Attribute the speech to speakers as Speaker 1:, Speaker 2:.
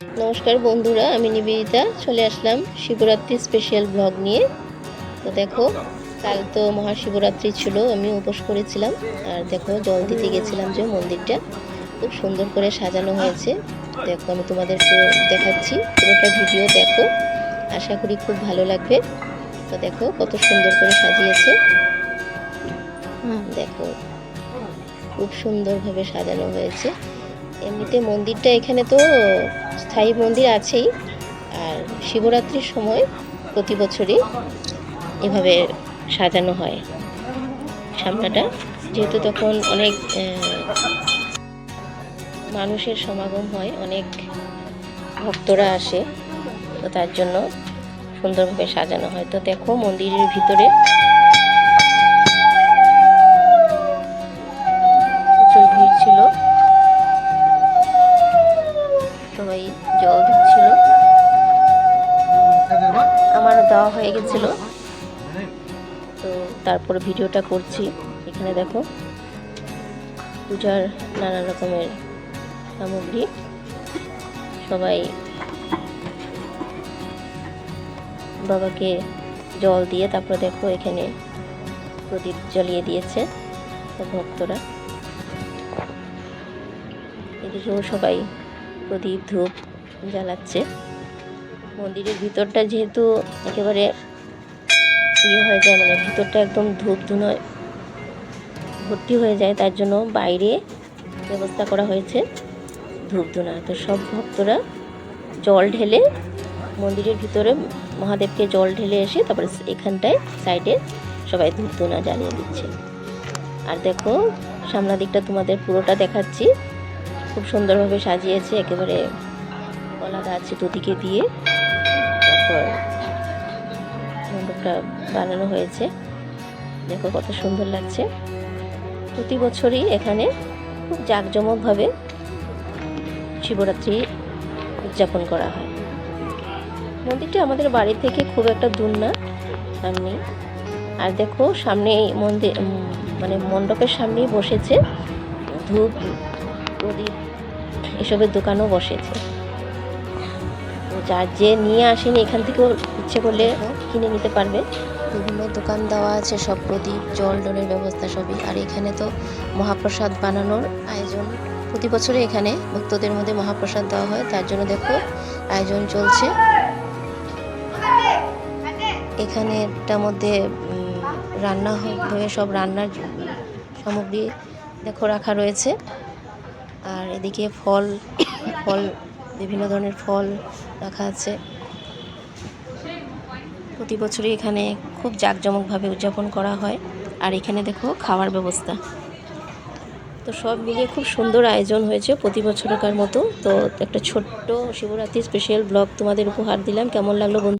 Speaker 1: নমস্কার বন্ধুরা, আমি নিবেদিতা। চলে আসলাম শিবরাত্রি স্পেশাল ব্লগ নিয়ে। তো দেখো, কাল তো মহাশিবরাত্রি ছিল, আমি উপোস করেছিলাম। আর দেখো, জল দিতে গেছিলাম যে মন্দিরটা। খুব সুন্দর করে সাজানো হয়েছে। দেখো, আমি তোমাদেরকে দেখাচ্ছি। পুরোটা ভিডিও দেখো। আশা করি খুব ভালো লাগবে। তো দেখো, কত সুন্দর করে সাজিয়েছে। দেখো, খুব সুন্দরভাবে সাজানো হয়েছে। এমনিতে মন্দিরটা এখানে তো স্থায়ী মন্দির আছেই। আর শিবরাত্রির সময় প্রতি বছরই এভাবে সাজানো হয় সামনাটা। যেহেতু তখন অনেক মানুষের সমাগম হয়, অনেক ভক্তরা আসে, তো তার জন্য সুন্দরভাবে সাজানো হয়। তো দেখো মন্দিরের ভিতরে দেওয়া হয়ে গেছিল। তো তারপরে ভিডিওটা করছি। এখানে দেখো, পূজার নানা রকমের সামগ্রী। সবাই বাবাকে জল দিয়ে তারপর দেখো এখানে প্রদীপ জ্বালিয়ে দিয়েছে ভক্তরা। এদিকেও সবাই প্রদীপ ধূপ জ্বালাচ্ছে। মন্দিরের ভিতরটা যেহেতু একেবারে ইয়ে হয়ে যায় মানে ভিতরটা একদম ধূপ ধুনোয় ভর্তি হয়ে যায়, তার জন্য বাইরে ব্যবস্থা করা হয়েছে ধূপ ধুনা। তো সব ভক্তরা জল ঢেলে মন্দিরের ভিতরে মহাদেবকে জল ঢেলে এসে তারপরে এখানটায় সাইডে সবাই ধূপ ধুনা জ্বালিয়ে দিচ্ছে। আর দেখো সামনা দিকটা তোমাদের পুরোটা দেখাচ্ছি। খুব সুন্দরভাবে সাজিয়েছে, একেবারে কলা গাছ দুদিকে দিয়ে। তারপর মণ্ডপটা বানানো হয়েছে। দেখো কত সুন্দর লাগছে। প্রতি বছরই এখানে খুব জাঁকজমকভাবে শিবরাত্রি উদযাপন করা হয়। মন্দিরটা আমাদের বাড়ি থেকে খুব একটা দূর না সামনে আর দেখো সামনে মন্দির মানে মণ্ডপের সামনেই বসেছে ধূপ, প্রদীপ, এসবের দোকানও বসেছে। যার যে নিয়ে আসেনি, এখান থেকেও ইচ্ছে করলে কিনে নিতে পারবে। বিভিন্ন দোকান দেওয়া আছে, সব প্রদীপ, জল ডলের ব্যবস্থা সবই। আর এখানে তো মহাপ্রসাদ বানানোর আয়োজন। প্রতি বছরে এখানে ভক্তদের মধ্যে মহাপ্রসাদ দেওয়া হয়। তার জন্য দেখো, আয়োজন চলছে। এখানেটার মধ্যে রান্না হয়ে সব রান্নার সামগ্রী দেখো রাখা রয়েছে। আর এদিকে ফল ফল বিভিন্ন ধরনের ফল রাখা আছে। প্রতি বছরই এখানে খুব জাঁকজমকভাবে উদযাপন করা হয়। আর এখানে দেখো খাওয়ার ব্যবস্থা। তো সব মিলিয়ে খুব সুন্দর আয়োজন হয়েছে প্রতি বছরকার মতো। তো একটা ছোট্ট শিবরাত্রি স্পেশাল ব্লগ তোমাদের উপহার দিলাম। কেমন লাগল বন্ধু?